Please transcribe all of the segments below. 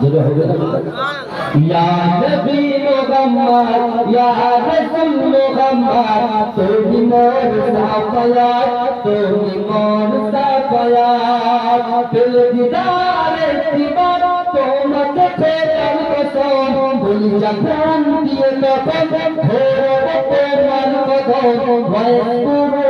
জোরে হবে ইয়া নবী মুহাম্মদ, ইয়া রাসূল মুহাম্মদ তুমি মোর সাফায়াত তুমি মোর সাফায়াত। দিল দিদারে দিবার তোমাকে ফেরার কসম। ভুল ভয়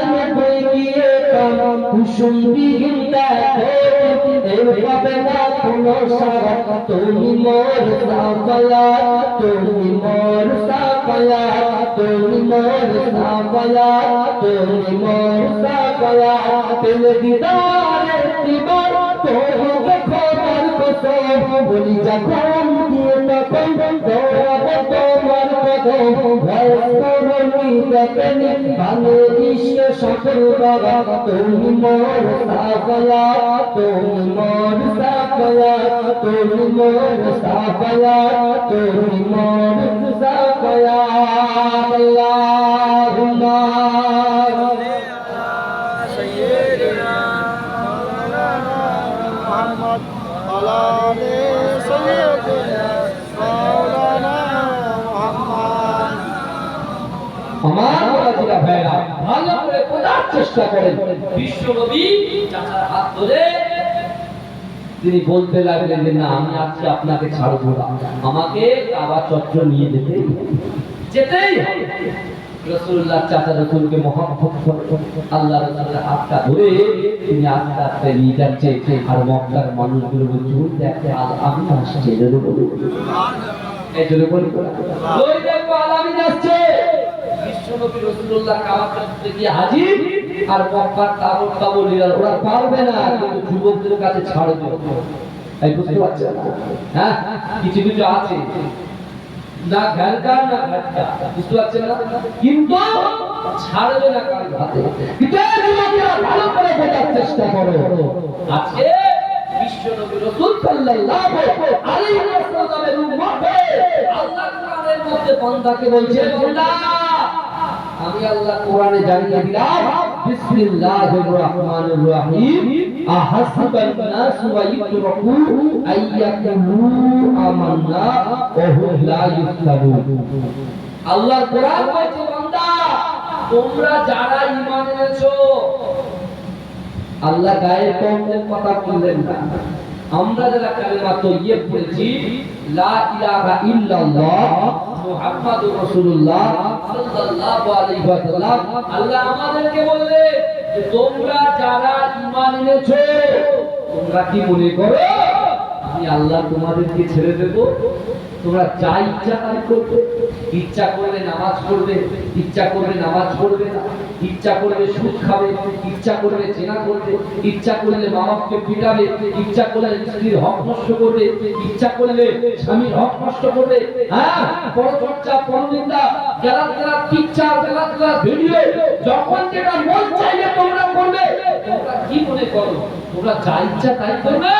কুসুম বিহীনতা পাবে না কোনো সারা তুমি মোর সাফায়া তুমি মোর সাফায়া তুমি মোর সাফায়া তুমি মোর সাফায়া দিল দিদার খবর কসম বলি যখন দিয়ে তখন তোমার ইশকে সকল বাবা তুমি মোর সাফায়া তুমি মোর আল্লাহুম্মা। আমার ভাইরা ভালো করে বোঝার চেষ্টা করেন। বিশ্বনবী চাচার হাত তিনি বলতে লাগলেন যে, না, আমি আজকে আপনাকে ছাড়বো না। আমাকে কাবা চত্র নিয়ে যেতে যেতেই। রসুল্লাহ চাচা রসুলকে মহব্বত করে আল্লাহ রসুলের হাতটা ধরে তিনি আস্তে আস্তে নিয়ে যাচ্ছে আর মক্কার মানুষগুলো "ওই দেখতে আল আমি আসছে। এই জন্য বলি। ওই দেখো বিশ্বনবী গিয়ে হাজির আর মক্কার তাবর তাবর ওরা পারবে না কিন্তু যুবকদের কাছে ছাড় দিও এই বুঝতে পারছেন? হ্যাঁ কিছু কিছু আছে। না ঘাটকা না ঘাটকা বুঝতে পারছেন না? কিন্তু ছাড়বে না কারও হাতে। ভালো করে বোঝার চেষ্টা করো। আজকে বিশ্বনবী রাসূল সাল্লাল্লাহু আলাইহি ওয়াসাল্লামের উম্মতে আল্লাহ মধ্যে বান্দাকে বান্দা আমি আল্লাহ কোরআনে জানিয়ে দিলাম, বিসমিল্লাহির রহমানির রহিম, আহাসিবান আইয়াকুলু কোরআন বলছে, বান্দা, তোমরা যারা ঈমান এনেছো, আল্লাহ কথা বললেন না। আমরা যারা কালেমা লা ইলাহা ইল্লাল্লাহ, মুহাম্মাদুর রাসূলুল্লাহ সাল্লাল্লাহু আলাইহি ওয়াসাল্লাম, আল্লাহ আমাদেরকে তোমরা যারা ঈমান এনেছো, তোমরা কি মনে করো? আমি আল্লাহ তোমাদেরকে ছেড়ে দেব। তোমরা যা ইচ্ছা তাই করবে। ইচ্ছা করলে নামাজ পড়বে, ইচ্ছা করলে নামাজ পড়বে না। ইচ্ছা করলে সুদ খাবে, ইচ্ছা করলে জেনা করবে। ইচ্ছা করলে মা বাপকে পিটাবে, ইচ্ছা করলে স্ত্রীর হক নষ্ট করবে, ইচ্ছা করলে স্বামীর হক নষ্ট করবে। হ্যাঁ পরচর্চা, পরনিন্দা গেলাত গেলাত পিকচার গেলাত গেলাত ভিডিও, যখন যেটা মন চাইলে তোমরা করবে। তোমরা কি মনে করো? তোমরা যা ইচ্ছা তাই করবে।